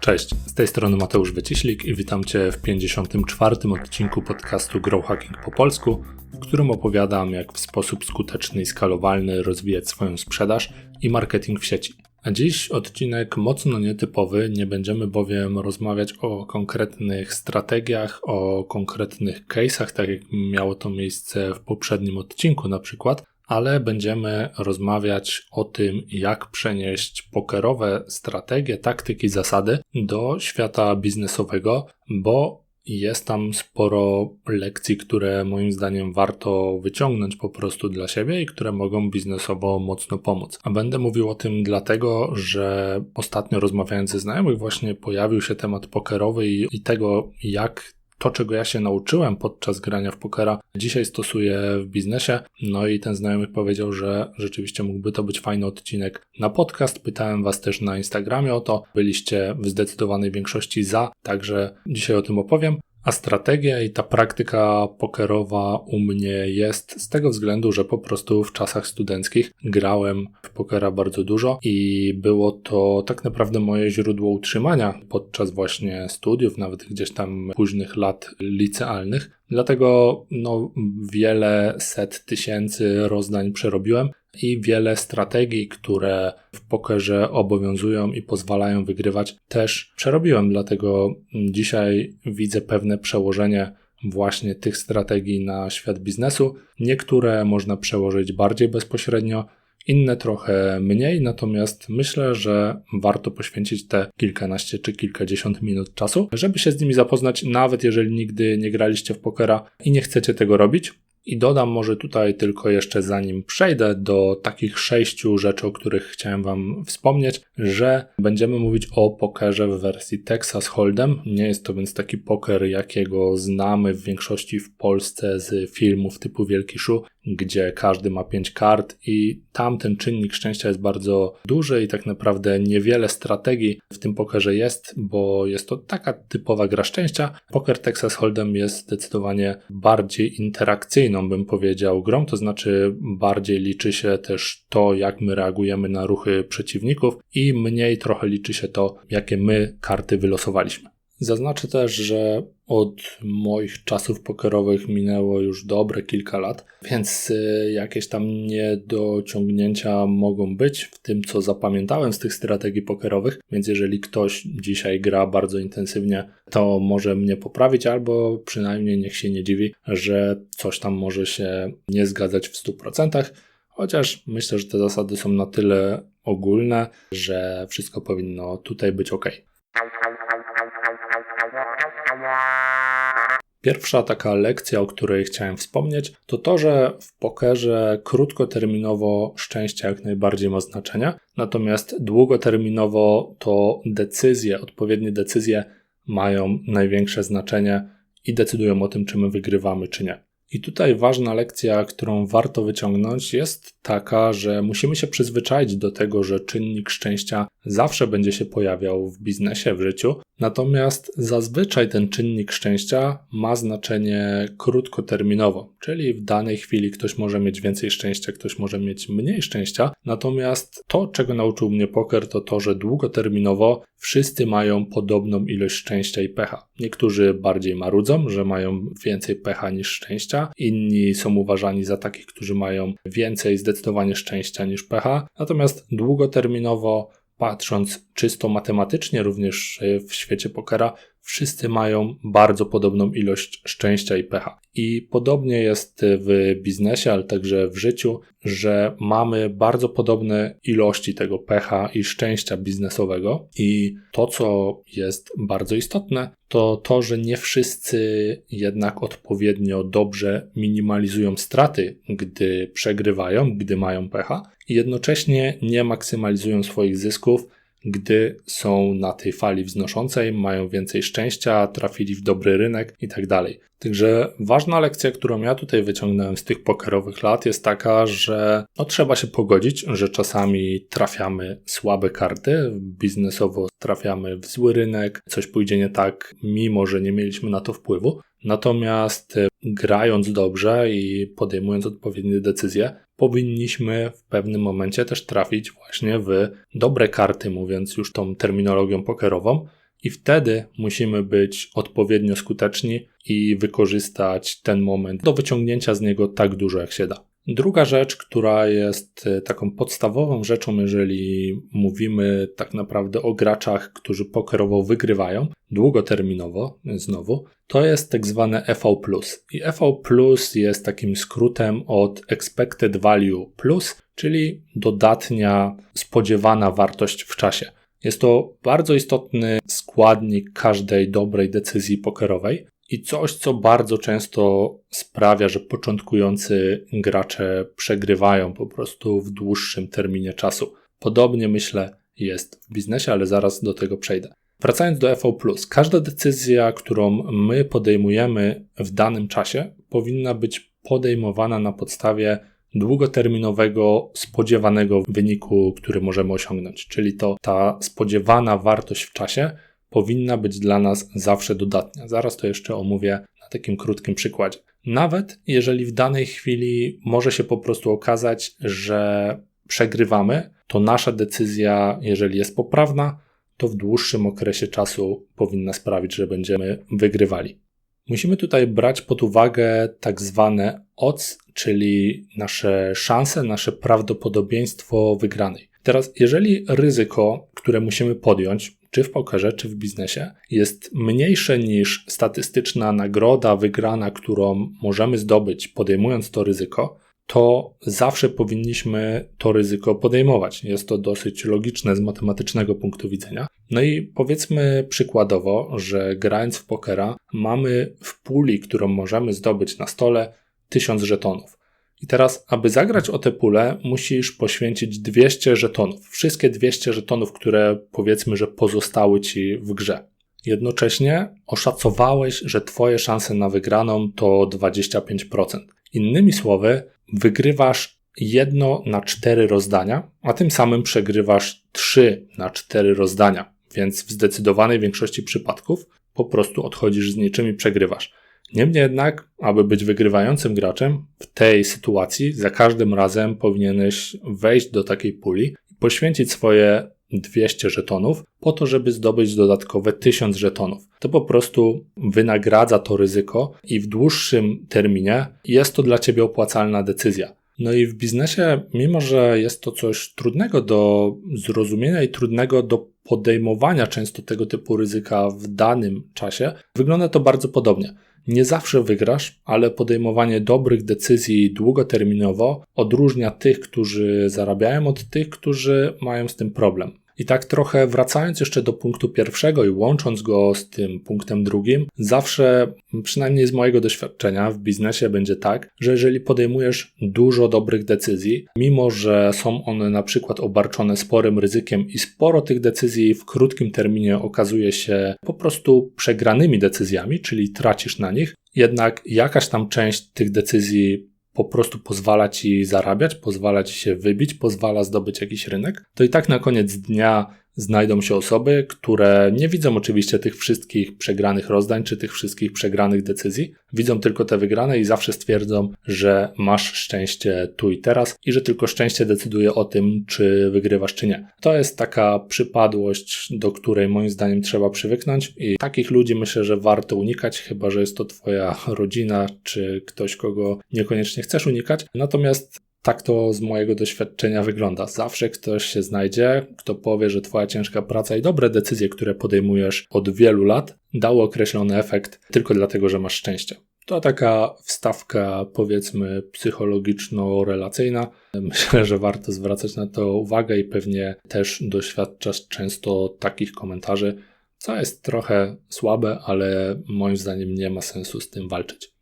Cześć, z tej strony Mateusz Wyciślik i witam Cię w 54. odcinku podcastu Grow Hacking po polsku, w którym opowiadam, jak w sposób skuteczny i skalowalny rozwijać swoją sprzedaż i marketing w sieci. A dziś odcinek mocno nietypowy, nie będziemy bowiem rozmawiać o konkretnych strategiach, o konkretnych case'ach, tak jak miało to miejsce w poprzednim odcinku na przykład, ale będziemy rozmawiać o tym, jak przenieść pokerowe strategie, taktyki, zasady do świata biznesowego, bo jest tam sporo lekcji, które moim zdaniem warto wyciągnąć po prostu dla siebie i które mogą biznesowo mocno pomóc. A będę mówił o tym dlatego, że ostatnio rozmawiając ze znajomych właśnie pojawił się temat pokerowy i, i tego, jak to, czego ja się nauczyłem podczas grania w pokera, dzisiaj stosuję w biznesie. No i ten znajomy powiedział, że rzeczywiście mógłby to być fajny odcinek na podcast. Pytałem Was też na Instagramie o to. Byliście w zdecydowanej większości za, także dzisiaj o tym opowiem. A strategia i ta praktyka pokerowa u mnie jest z tego względu, że po prostu w czasach studenckich grałem w pokera bardzo dużo i było to tak naprawdę moje źródło utrzymania podczas właśnie studiów, nawet gdzieś tam późnych lat licealnych. Dlatego no, wiele set tysięcy rozdań przerobiłem i wiele strategii, które w pokerze obowiązują i pozwalają wygrywać, też przerobiłem. Dlatego dzisiaj widzę pewne przełożenie właśnie tych strategii na świat biznesu. Niektóre można przełożyć bardziej bezpośrednio, inne trochę mniej, natomiast myślę, że warto poświęcić te kilkanaście czy kilkadziesiąt minut czasu, żeby się z nimi zapoznać, nawet jeżeli nigdy nie graliście w pokera i nie chcecie tego robić. I dodam może tutaj tylko jeszcze zanim przejdę do takich sześciu rzeczy, o których chciałem Wam wspomnieć, że będziemy mówić o pokerze w wersji Texas Hold'em. Nie jest to więc taki poker, jakiego znamy w większości w Polsce z filmów typu Wielki Szu, gdzie każdy ma pięć kart i tam ten czynnik szczęścia jest bardzo duży i tak naprawdę niewiele strategii w tym pokerze jest, bo jest to taka typowa gra szczęścia. Poker Texas Hold'em jest zdecydowanie bardziej interakcyjną, bym powiedział, grą, to znaczy bardziej liczy się też to, jak my reagujemy na ruchy przeciwników i mniej trochę liczy się to, jakie my karty wylosowaliśmy. Zaznaczę też, że od moich czasów pokerowych minęło już dobre kilka lat, więc y, jakieś tam niedociągnięcia mogą być w tym, co zapamiętałem z tych strategii pokerowych. Więc jeżeli ktoś dzisiaj gra bardzo intensywnie, to może mnie poprawić, albo przynajmniej niech się nie dziwi, że coś tam może się nie zgadzać w 100%. Chociaż myślę, że te zasady są na tyle ogólne, że wszystko powinno tutaj być ok. Pierwsza taka lekcja, o której chciałem wspomnieć, to to, że w pokerze krótkoterminowo szczęście jak najbardziej ma znaczenie, natomiast długoterminowo to decyzje, odpowiednie decyzje mają największe znaczenie i decydują o tym, czy my wygrywamy, czy nie. I tutaj ważna lekcja, którą warto wyciągnąć, jest taka, że musimy się przyzwyczaić do tego, że czynnik szczęścia zawsze będzie się pojawiał w biznesie, w życiu, Natomiast zazwyczaj ten czynnik szczęścia ma znaczenie krótkoterminowo, czyli w danej chwili ktoś może mieć więcej szczęścia, ktoś może mieć mniej szczęścia. Natomiast to, czego nauczył mnie poker, to to, że długoterminowo wszyscy mają podobną ilość szczęścia i pecha. Niektórzy bardziej marudzą, że mają więcej pecha niż szczęścia, inni są uważani za takich, którzy mają więcej zdecydowanie szczęścia niż pecha. Natomiast długoterminowo patrząc czysto matematycznie, również w świecie pokera, wszyscy mają bardzo podobną ilość szczęścia i pecha. I podobnie jest w biznesie, ale także w życiu, że mamy bardzo podobne ilości tego pecha i szczęścia biznesowego. I to, co jest bardzo istotne, to to, że nie wszyscy jednak odpowiednio dobrze minimalizują straty, gdy przegrywają, gdy mają pecha, i jednocześnie nie maksymalizują swoich zysków gdy są na tej fali wznoszącej, mają więcej szczęścia, trafili w dobry rynek i tak dalej. Także ważna lekcja, którą ja tutaj wyciągnąłem z tych pokerowych lat jest taka, że no, trzeba się pogodzić, że czasami trafiamy słabe karty, biznesowo trafiamy w zły rynek, coś pójdzie nie tak, mimo że nie mieliśmy na to wpływu. Natomiast e, grając dobrze i podejmując odpowiednie decyzje, powinniśmy w pewnym momencie też trafić właśnie w dobre karty, mówiąc już tą terminologią pokerową, i wtedy musimy być odpowiednio skuteczni i wykorzystać ten moment do wyciągnięcia z niego tak dużo, jak się da. Druga rzecz, która jest e, taką podstawową rzeczą, jeżeli mówimy tak naprawdę o graczach, którzy pokerowo wygrywają, długoterminowo znowu, to jest tak zwane EV+. I EV+, jest takim skrótem od Expected Value Plus, czyli dodatnia spodziewana wartość w czasie. Jest to bardzo istotny składnik każdej dobrej decyzji pokerowej i coś, co bardzo często sprawia, że początkujący gracze przegrywają po prostu w dłuższym terminie czasu. Podobnie myślę jest w biznesie, ale zaraz do tego przejdę. Wracając do FV, każda decyzja, którą my podejmujemy w danym czasie, powinna być podejmowana na podstawie długoterminowego, spodziewanego wyniku, który możemy osiągnąć. Czyli to ta spodziewana wartość w czasie powinna być dla nas zawsze dodatnia. Zaraz to jeszcze omówię na takim krótkim przykładzie. Nawet jeżeli w danej chwili może się po prostu okazać, że przegrywamy, to nasza decyzja, jeżeli jest poprawna, to w dłuższym okresie czasu powinna sprawić, że będziemy wygrywali. Musimy tutaj brać pod uwagę tak zwane odds, czyli nasze szanse, nasze prawdopodobieństwo wygranej. Teraz, jeżeli ryzyko, które musimy podjąć, czy w pokerze, czy w biznesie, jest mniejsze niż statystyczna nagroda wygrana, którą możemy zdobyć podejmując to ryzyko, to zawsze powinniśmy to ryzyko podejmować. Jest to dosyć logiczne z matematycznego punktu widzenia. No i powiedzmy przykładowo, że grając w pokera mamy w puli, którą możemy zdobyć na stole, 1000 żetonów. I teraz, aby zagrać o tę pulę, musisz poświęcić 200 żetonów. Wszystkie 200 żetonów, które powiedzmy, że pozostały ci w grze. Jednocześnie oszacowałeś, że twoje szanse na wygraną to 25%. Innymi słowy, wygrywasz jedno na cztery rozdania, a tym samym przegrywasz 3 na cztery rozdania. Więc w zdecydowanej większości przypadków po prostu odchodzisz z niczym i przegrywasz. Niemniej jednak, aby być wygrywającym graczem w tej sytuacji, za każdym razem powinieneś wejść do takiej puli i poświęcić swoje 200 żetonów po to, żeby zdobyć dodatkowe 1000 żetonów. To po prostu wynagradza to ryzyko i w dłuższym terminie jest to dla ciebie opłacalna decyzja. No i w biznesie, mimo że jest to coś trudnego do zrozumienia i trudnego do podejmowania często tego typu ryzyka w danym czasie, wygląda to bardzo podobnie. Nie zawsze wygrasz, ale podejmowanie dobrych decyzji długoterminowo odróżnia tych, którzy zarabiają od tych, którzy mają z tym problem. I tak trochę wracając jeszcze do punktu pierwszego i łącząc go z tym punktem drugim, zawsze, przynajmniej z mojego doświadczenia w biznesie będzie tak, że jeżeli podejmujesz dużo dobrych decyzji, mimo że są one na przykład obarczone sporym ryzykiem i sporo tych decyzji w krótkim terminie okazuje się po prostu przegranymi decyzjami, czyli tracisz na nich, jednak jakaś tam część tych decyzji po prostu pozwala ci zarabiać, pozwala ci się wybić, pozwala zdobyć jakiś rynek, to i tak na koniec dnia znajdą się osoby, które nie widzą oczywiście tych wszystkich przegranych rozdań czy tych wszystkich przegranych decyzji, widzą tylko te wygrane i zawsze stwierdzą, że masz szczęście tu i teraz i że tylko szczęście decyduje o tym, czy wygrywasz, czy nie. To jest taka przypadłość, do której moim zdaniem trzeba przywyknąć i takich ludzi myślę, że warto unikać, chyba że jest to twoja rodzina czy ktoś, kogo niekoniecznie chcesz unikać. Natomiast tak to z mojego doświadczenia wygląda. Zawsze ktoś się znajdzie, kto powie, że Twoja ciężka praca i dobre decyzje, które podejmujesz od wielu lat, dały określony efekt tylko dlatego, że masz szczęście. To taka wstawka, powiedzmy, psychologiczno-relacyjna. Myślę, że warto zwracać na to uwagę i pewnie też doświadczasz często takich komentarzy, co jest trochę słabe, ale moim zdaniem nie ma sensu z tym walczyć.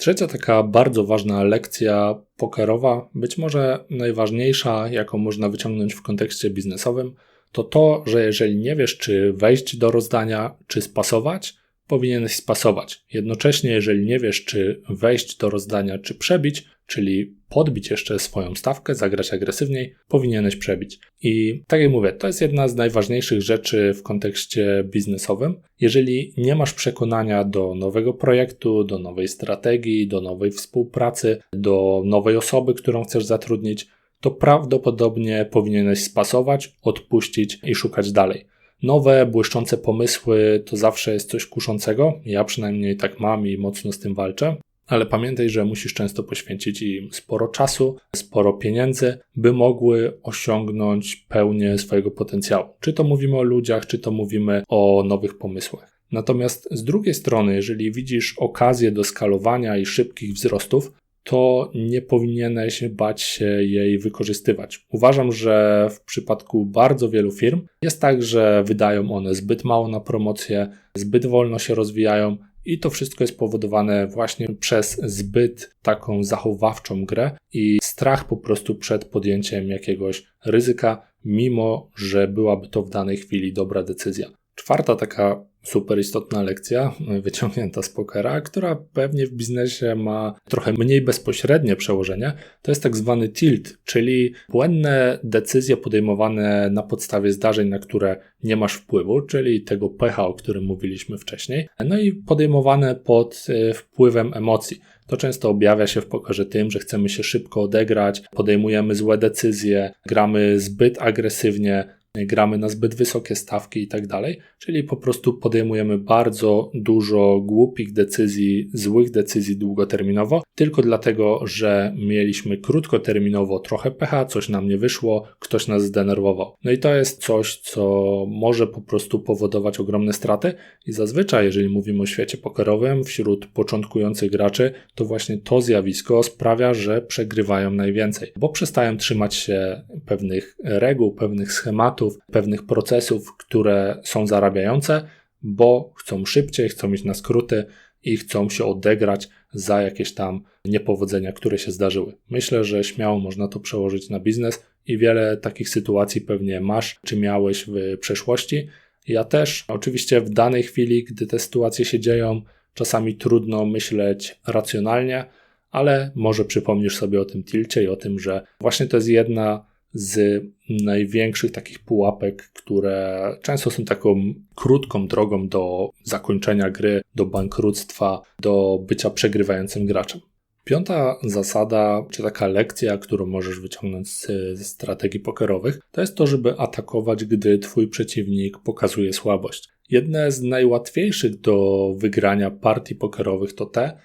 Trzecia taka bardzo ważna lekcja pokerowa, być może najważniejsza, jaką można wyciągnąć w kontekście biznesowym, to to, że jeżeli nie wiesz, czy wejść do rozdania, czy spasować, powinieneś spasować. Jednocześnie, jeżeli nie wiesz, czy wejść do rozdania, czy przebić, czyli podbić jeszcze swoją stawkę, zagrać agresywniej, powinieneś przebić. I tak jak mówię, to jest jedna z najważniejszych rzeczy w kontekście biznesowym. Jeżeli nie masz przekonania do nowego projektu, do nowej strategii, do nowej współpracy, do nowej osoby, którą chcesz zatrudnić, to prawdopodobnie powinieneś spasować, odpuścić i szukać dalej. Nowe, błyszczące pomysły to zawsze jest coś kuszącego. Ja przynajmniej tak mam i mocno z tym walczę. Ale pamiętaj, że musisz często poświęcić im sporo czasu, sporo pieniędzy, by mogły osiągnąć pełnię swojego potencjału. Czy to mówimy o ludziach, czy to mówimy o nowych pomysłach. Natomiast z drugiej strony, jeżeli widzisz okazję do skalowania i szybkich wzrostów, to nie powinieneś bać się jej wykorzystywać. Uważam, że w przypadku bardzo wielu firm jest tak, że wydają one zbyt mało na promocję, zbyt wolno się rozwijają i to wszystko jest powodowane właśnie przez zbyt taką zachowawczą grę i strach po prostu przed podjęciem jakiegoś ryzyka, mimo że byłaby to w danej chwili dobra decyzja. Czwarta taka super istotna lekcja wyciągnięta z pokera, która pewnie w biznesie ma trochę mniej bezpośrednie przełożenie, to jest tak zwany tilt, czyli błędne decyzje podejmowane na podstawie zdarzeń, na które nie masz wpływu, czyli tego pecha, o którym mówiliśmy wcześniej, no i podejmowane pod e, wpływem emocji. To często objawia się w pokerze tym, że chcemy się szybko odegrać, podejmujemy złe decyzje, gramy zbyt agresywnie, gramy na zbyt wysokie stawki i tak dalej, czyli po prostu podejmujemy bardzo dużo głupich decyzji, złych decyzji długoterminowo, tylko dlatego, że mieliśmy krótkoterminowo trochę pecha, coś nam nie wyszło, ktoś nas zdenerwował. No i to jest coś, co może po prostu powodować ogromne straty i zazwyczaj, jeżeli mówimy o świecie pokerowym, wśród początkujących graczy, to właśnie to zjawisko sprawia, że przegrywają najwięcej, bo przestają trzymać się pewnych reguł, pewnych schematów, pewnych procesów, które są zarabiające, bo chcą szybciej, chcą iść na skróty i chcą się odegrać za jakieś tam niepowodzenia, które się zdarzyły. Myślę, że śmiało można to przełożyć na biznes i wiele takich sytuacji pewnie masz czy miałeś w przeszłości. Ja też, oczywiście w danej chwili, gdy te sytuacje się dzieją, czasami trudno myśleć racjonalnie, ale może przypomnisz sobie o tym tilcie i o tym, że właśnie to jest jedna z największych takich pułapek, które często są taką krótką drogą do zakończenia gry, do bankructwa, do bycia przegrywającym graczem. Piąta zasada, czy taka lekcja, którą możesz wyciągnąć z, z strategii pokerowych, to jest to, żeby atakować, gdy twój przeciwnik pokazuje słabość. Jedne z najłatwiejszych do wygrania partii pokerowych to te,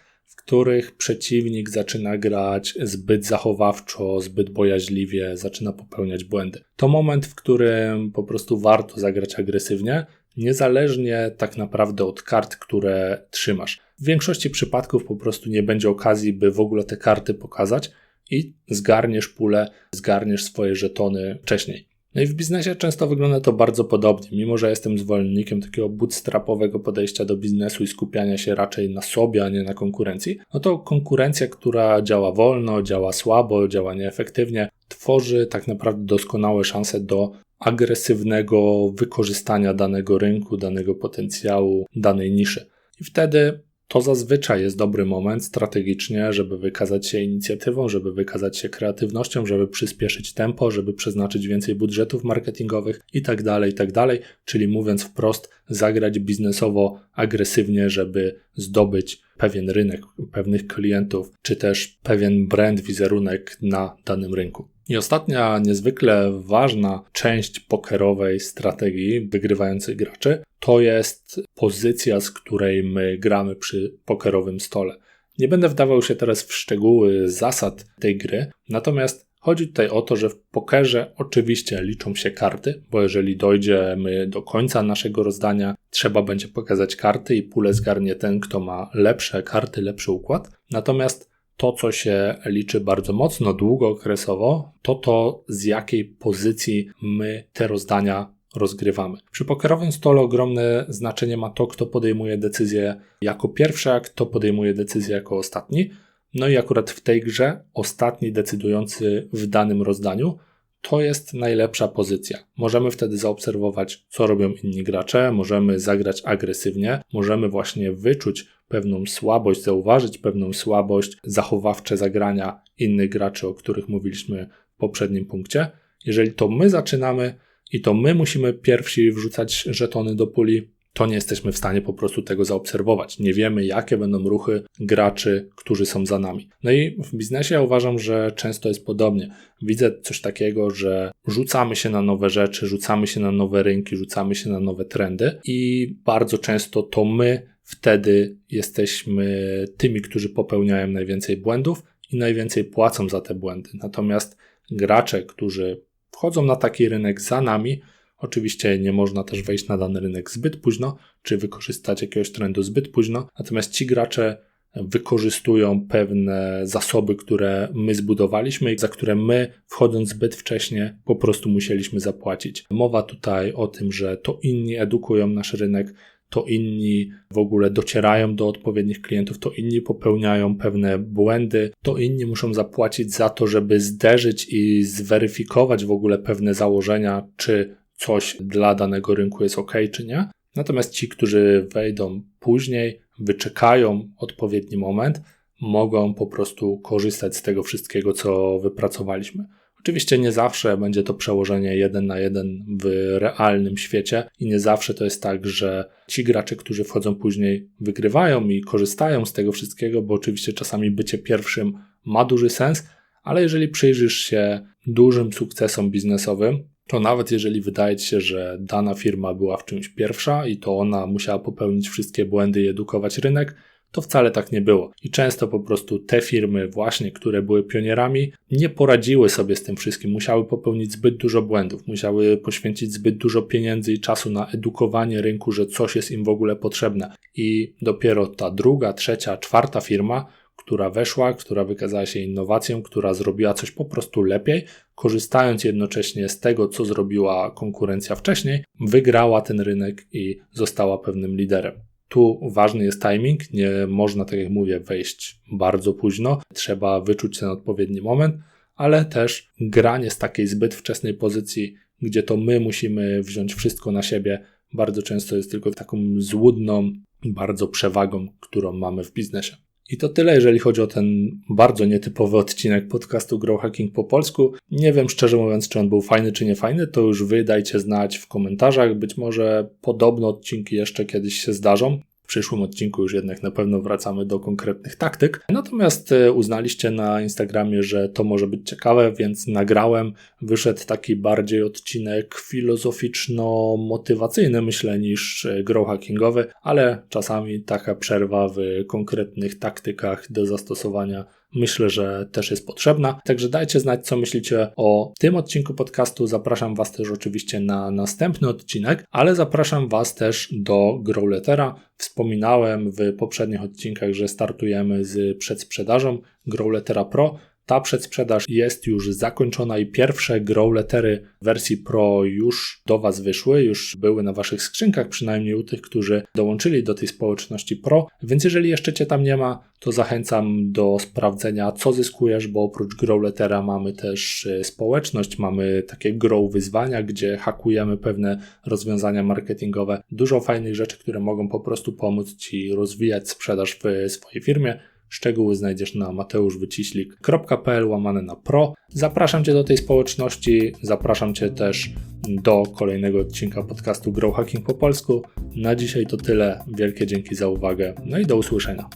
których przeciwnik zaczyna grać zbyt zachowawczo, zbyt bojaźliwie, zaczyna popełniać błędy. To moment, w którym po prostu warto zagrać agresywnie, niezależnie tak naprawdę od kart, które trzymasz. W większości przypadków po prostu nie będzie okazji, by w ogóle te karty pokazać i zgarniesz pulę, zgarniesz swoje żetony wcześniej. No i w biznesie często wygląda to bardzo podobnie. Mimo, że jestem zwolennikiem takiego bootstrapowego podejścia do biznesu i skupiania się raczej na sobie, a nie na konkurencji, no to konkurencja, która działa wolno, działa słabo, działa nieefektywnie, tworzy tak naprawdę doskonałe szanse do agresywnego wykorzystania danego rynku, danego potencjału, danej niszy. I wtedy to zazwyczaj jest dobry moment strategicznie, żeby wykazać się inicjatywą, żeby wykazać się kreatywnością, żeby przyspieszyć tempo, żeby przeznaczyć więcej budżetów marketingowych itd., tak itd. Tak Czyli mówiąc wprost, zagrać biznesowo agresywnie, żeby zdobyć pewien rynek, pewnych klientów, czy też pewien brand, wizerunek na danym rynku. I ostatnia niezwykle ważna część pokerowej strategii wygrywających graczy to jest pozycja, z której my gramy przy pokerowym stole. Nie będę wdawał się teraz w szczegóły zasad tej gry, natomiast chodzi tutaj o to, że w pokerze oczywiście liczą się karty, bo jeżeli dojdziemy do końca naszego rozdania, trzeba będzie pokazać karty i pulę zgarnie ten, kto ma lepsze karty, lepszy układ. Natomiast to, co się liczy bardzo mocno, długookresowo, to to, z jakiej pozycji my te rozdania rozgrywamy. Przy pokerowym stole ogromne znaczenie ma to, kto podejmuje decyzję jako pierwszy, a kto podejmuje decyzję jako ostatni. No i akurat w tej grze ostatni decydujący w danym rozdaniu to jest najlepsza pozycja. Możemy wtedy zaobserwować, co robią inni gracze, możemy zagrać agresywnie, możemy właśnie wyczuć pewną słabość, zauważyć pewną słabość, zachowawcze zagrania innych graczy, o których mówiliśmy w poprzednim punkcie. Jeżeli to my zaczynamy i to my musimy pierwsi wrzucać żetony do puli, to nie jesteśmy w stanie po prostu tego zaobserwować. Nie wiemy, jakie będą ruchy graczy, którzy są za nami. No i w biznesie ja uważam, że często jest podobnie. Widzę coś takiego, że rzucamy się na nowe rzeczy, rzucamy się na nowe rynki, rzucamy się na nowe trendy i bardzo często to my wtedy jesteśmy tymi, którzy popełniają najwięcej błędów i najwięcej płacą za te błędy. Natomiast gracze, którzy wchodzą na taki rynek za nami, Oczywiście nie można też wejść na dany rynek zbyt późno, czy wykorzystać jakiegoś trendu zbyt późno, natomiast ci gracze wykorzystują pewne zasoby, które my zbudowaliśmy i za które my, wchodząc zbyt wcześnie, po prostu musieliśmy zapłacić. Mowa tutaj o tym, że to inni edukują nasz rynek, to inni w ogóle docierają do odpowiednich klientów, to inni popełniają pewne błędy, to inni muszą zapłacić za to, żeby zderzyć i zweryfikować w ogóle pewne założenia, czy coś dla danego rynku jest ok, czy nie. Natomiast ci, którzy wejdą później, wyczekają odpowiedni moment, mogą po prostu korzystać z tego wszystkiego, co wypracowaliśmy. Oczywiście nie zawsze będzie to przełożenie jeden na jeden w realnym świecie i nie zawsze to jest tak, że ci gracze, którzy wchodzą później, wygrywają i korzystają z tego wszystkiego, bo oczywiście czasami bycie pierwszym ma duży sens, ale jeżeli przyjrzysz się dużym sukcesom biznesowym, to nawet jeżeli wydaje ci się, że dana firma była w czymś pierwsza i to ona musiała popełnić wszystkie błędy i edukować rynek, to wcale tak nie było. I często po prostu te firmy, właśnie, które były pionierami, nie poradziły sobie z tym wszystkim, musiały popełnić zbyt dużo błędów, musiały poświęcić zbyt dużo pieniędzy i czasu na edukowanie rynku, że coś jest im w ogóle potrzebne. I dopiero ta druga, trzecia, czwarta firma która weszła, która wykazała się innowacją, która zrobiła coś po prostu lepiej, korzystając jednocześnie z tego, co zrobiła konkurencja wcześniej, wygrała ten rynek i została pewnym liderem. Tu ważny jest timing, nie można, tak jak mówię, wejść bardzo późno, trzeba wyczuć ten odpowiedni moment, ale też granie z takiej zbyt wczesnej pozycji, gdzie to my musimy wziąć wszystko na siebie, bardzo często jest tylko taką złudną, bardzo przewagą, którą mamy w biznesie. I to tyle, jeżeli chodzi o ten bardzo nietypowy odcinek podcastu Grow Hacking po polsku. Nie wiem szczerze mówiąc, czy on był fajny, czy nie fajny, to już wy dajcie znać w komentarzach. Być może podobne odcinki jeszcze kiedyś się zdarzą. W przyszłym odcinku już jednak na pewno wracamy do konkretnych taktyk. Natomiast e, uznaliście na Instagramie, że to może być ciekawe, więc nagrałem. Wyszedł taki bardziej odcinek filozoficzno-motywacyjny, myślę, niż e, grow hackingowy, ale czasami taka przerwa w konkretnych taktykach do zastosowania myślę, że też jest potrzebna. Także dajcie znać, co myślicie o tym odcinku podcastu. Zapraszam Was też oczywiście na następny odcinek, ale zapraszam Was też do Growlettera. Wspominałem w poprzednich odcinkach, że startujemy z przedsprzedażą Growlettera Pro. Ta przedsprzedaż jest już zakończona i pierwsze growlettery wersji Pro już do Was wyszły, już były na Waszych skrzynkach, przynajmniej u tych, którzy dołączyli do tej społeczności Pro. Więc jeżeli jeszcze Cię tam nie ma, to zachęcam do sprawdzenia, co zyskujesz, bo oprócz growlettera mamy też e, społeczność, mamy takie grow wyzwania, gdzie hakujemy pewne rozwiązania marketingowe. Dużo fajnych rzeczy, które mogą po prostu pomóc Ci rozwijać sprzedaż w swojej firmie. Szczegóły znajdziesz na mateuszwyciślik.pl łamane na pro. Zapraszam Cię do tej społeczności, zapraszam Cię też do kolejnego odcinka podcastu Grow Hacking po polsku. Na dzisiaj to tyle. Wielkie dzięki za uwagę, no i do usłyszenia.